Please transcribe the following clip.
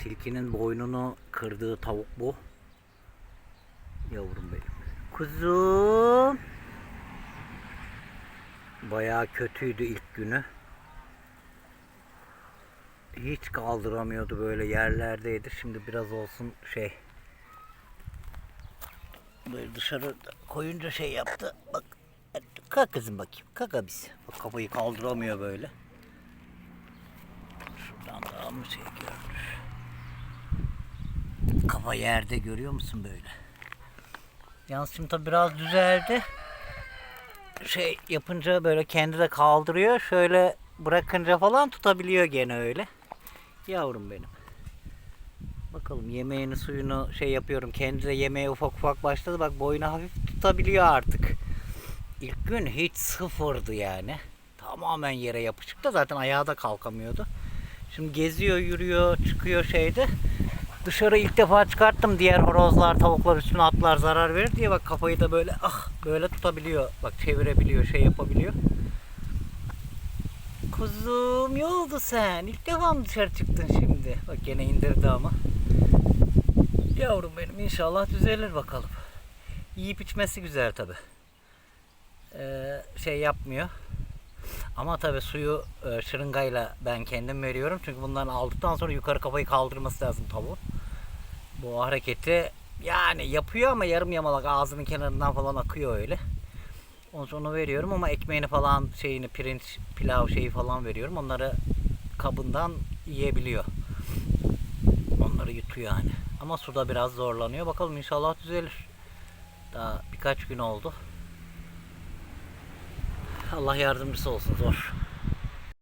tilkinin boynunu kırdığı tavuk bu. Yavrum benim. Kuzum. Bayağı kötüydü ilk günü. Hiç kaldıramıyordu böyle yerlerdeydi. Şimdi biraz olsun şey. Böyle dışarı koyunca şey yaptı. Bak. Kalk kızım bakayım. Kalk abisi. Bak kafayı kaldıramıyor böyle. Şuradan daha mı şey görünür? Kafa yerde görüyor musun böyle? Yalnız şimdi tabii biraz düzeldi. Şey yapınca böyle kendi de kaldırıyor. Şöyle bırakınca falan tutabiliyor gene öyle. Yavrum benim. Bakalım yemeğini suyunu şey yapıyorum. Kendi de yemeğe ufak ufak başladı. Bak boynu hafif tutabiliyor artık. İlk gün hiç sıfırdı yani. Tamamen yere yapışık da zaten ayağa da kalkamıyordu. Şimdi geziyor, yürüyor, çıkıyor şeyde. Dışarı ilk defa çıkarttım diğer horozlar, tavuklar üstüne atlar zarar verir diye bak kafayı da böyle ah böyle tutabiliyor. Bak çevirebiliyor, şey yapabiliyor. Kuzum ne oldu sen? İlk defa mı dışarı çıktın şimdi? Bak gene indirdi ama. Yavrum benim inşallah düzelir bakalım. Yiyip içmesi güzel tabi. Ee, şey yapmıyor. Ama tabi suyu e, şırıngayla ben kendim veriyorum. Çünkü bundan aldıktan sonra yukarı kafayı kaldırması lazım tavuğun. Bu hareketi yani yapıyor ama yarım yamalak ağzının kenarından falan akıyor öyle. Ondan sonra onu veriyorum ama ekmeğini falan şeyini pirinç pilav şeyi falan veriyorum. Onları kabından yiyebiliyor. Onları yutuyor yani. Ama suda biraz zorlanıyor. Bakalım inşallah düzelir. Daha birkaç gün oldu. Allah yardımcısı olsun zor.